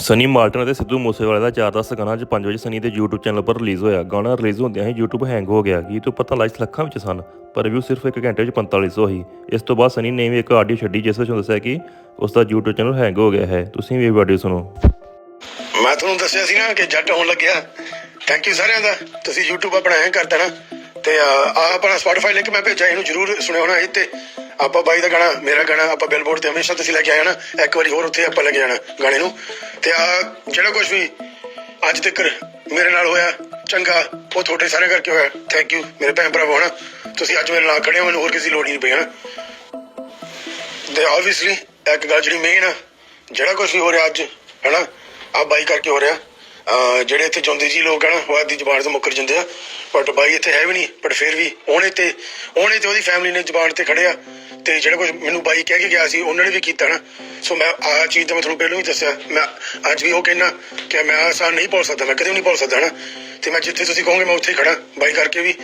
Sunny Martin ਅਤੇ ਸਿੱਧੂ ਮੂਸੇਵਾਲੇ ਦਾ ਚਾਰ ਦਸ ਗਾਣਾ ਅੱਜ 5 ਵਜੇ ਸਨੀ ਦੇ YouTube ਚੈਨਲ ਪਰ ਰਿਲੀਜ਼ ਹੋਇਆ। ਗਾਣਾ ਰਿਲੀਜ਼ ਹੁੰਦਿਆਂ ਹੀ YouTube ਹੈਂਗ ਹੋ ਗਿਆ। ਗੀਤ ਉੱਪਰ ਤਾਂ ਲਾਈਕਸ ਲੱਖਾਂ ਵਿੱਚ ਸਨ, ਪਰ ਰਿਵਿਊ ਸਿਰਫ 1 ਘੰਟੇ ਵਿੱਚ 4500 ਹੀ। ਇਸ ਤੋਂ ਬਾਅਦ ਸਨੀ ਨੇ ਵੀ ਇੱਕ ਆਡੀਓ ਛੱਡੀ, ਜਿਸ ਵਿੱਚ ਦੱਸਿਆ ਕਿ ਉਸ ਦਾ YouTube ਚੈਨਲ ਹੈਂਗ ਹੋ ਗਿਆ ਹੈ। ਤੁਸੀਂ ਵੀ ਇਹ ਆਡੀਓ ਸੁਣੋ। ਮੈਂ ਤੁਹਾਨੂੰ ਦੱਸਿਆ ਸੀ ਨਾ ਕਿ ਜੱਟ ਹੋਣ ਲੱਗਿਆ। ਥੈਂਕ ਯੂ ਸਾਰਿਆਂ ਦਾ। ਤੁਸੀਂ YouTube ਆਪਣਾ ਐਂ ਕਰ ਦੇਣਾ। ਤੇ ਆ ਆਪਣਾ Spotify ਲਿੰਕ ਮੈਂ ਭੇਜਿਆ, ਇਹਨੂੰ ਜਰੂਰ ਸੁਣਿਓ ਨਾ ਇਹ ਆਪਾਂ ਬਾਈ ਦਾ ਗਾਣਾ, ਮੇਰਾ ਗਾਣਾ ਆਪਾਂ ਬਿਲਬੋਰਡ ਤੇ ਹਮੇਸ਼ਾ ਤੁਸੀਂ ਲੈ ਕੇ ਆਏ ਨਾ, ਇੱਕ ਵਾਰੀ ਹੋਰ ਉੱਥੇ ਆਪਾਂ ਲੈ ਕੇ ਜਾਣਾ ਗਾਣੇ ਨੂੰ। ਤੇ ਆ ਜਿਹੜਾ ਕੁਝ ਵੀ ਅੱਜ ਤੱਕ ਮੇਰੇ ਨਾਲ ਹੋਇਆ, ਚੰਗਾ, ਉਹ ਤੁਹਾਡੇ ਸਾਰੇ ਕਰਕੇ ਹੋਇਆ। ਥੈਂਕ ਯੂ ਮੇਰੇ ਭੈਣ ਭਰਾ ਹੋਣਾ ਤੁਸੀਂ ਅੱਜ ਮੇਰੇ ਨਾਲ ਖੜੇ ਹੋ, ਮੈਨੂੰ ਹੋਰ ਕਿਸੇ ਲੋੜ ਨਹੀਂ ਪਈ, ਹਨਾ? ਤੇ ਆਬਵੀਅਸਲੀ ਇੱਕ ਗੱਲ ਜਿਹੜੀ ਮੇਨ ਆ, ਜਿਹੜਾ ਕੁਝ ਵੀ ਹੋ ਰਿਹਾ ਅੱਜ, ਹੈਨਾ? ਆ ਬਾਈ ਕਰਕੇ ਹੋ ਰਿਹਾ। ਜਿਹੜੇ ਇੱਥੇ ਜੁੰਦੇ ਜੀ ਲੋਕ ਹਨ ਉਹ ਆਦੀ ਜ਼ਬਾਨ ਤੋਂ ਮੁੱਕਰ ਜਾਂਦੇ ਆ। ਬਟ ਬਾਈ ਇੱਥੇ ਹੈ ਵੀ ਨਹੀਂ ਬਟ ਫਿਰ ਵੀ ਉਹਨੇ ਤੇ ਉਹਨੇ ਤੇ ਉਹਦੀ ਫੈਮਿਲੀ ਨੇ ਜ਼ਬਾਨ ਤੇ ਖੜਿਆ ਤੇ ਜਿਹੜਾ ਕੁਝ ਮੈਨੂੰ ਬਾਈ ਕਹਿ ਕੇ ਗਿਆ ਸੀ, ਉਹਨਾਂ ਨੇ ਵੀ ਕੀਤਾ ਨਾ। ਸੋ ਮੈਂ ਆਹ ਚੀਜ਼ ਤਾਂ ਮੈਂ ਤੁਹਾਨੂੰ ਪਹਿਲਾਂ ਹੀ ਦੱਸਿਆ। ਮੈਂ ਅੱਜ ਵੀ ਉਹ ਕਹਿਣਾ ਕਿ ਮੈਂ ਆਸਾਨ ਨਹੀਂ ਭੁੱਲ ਸਕਦਾ, ਮੈਂ ਕਦੇ ਵੀ ਨਹੀਂ ਭੁੱਲ ਸਕਦਾ ਨਾ। ਤੇ ਮੈਂ ਜਿੱਥੇ ਤੁਸੀਂ ਕਹੋਗੇ ਮੈਂ ਉੱਥੇ ਹੀ ਖੜਾ ਬਾਈ ਕਰਕੇ ਵੀ।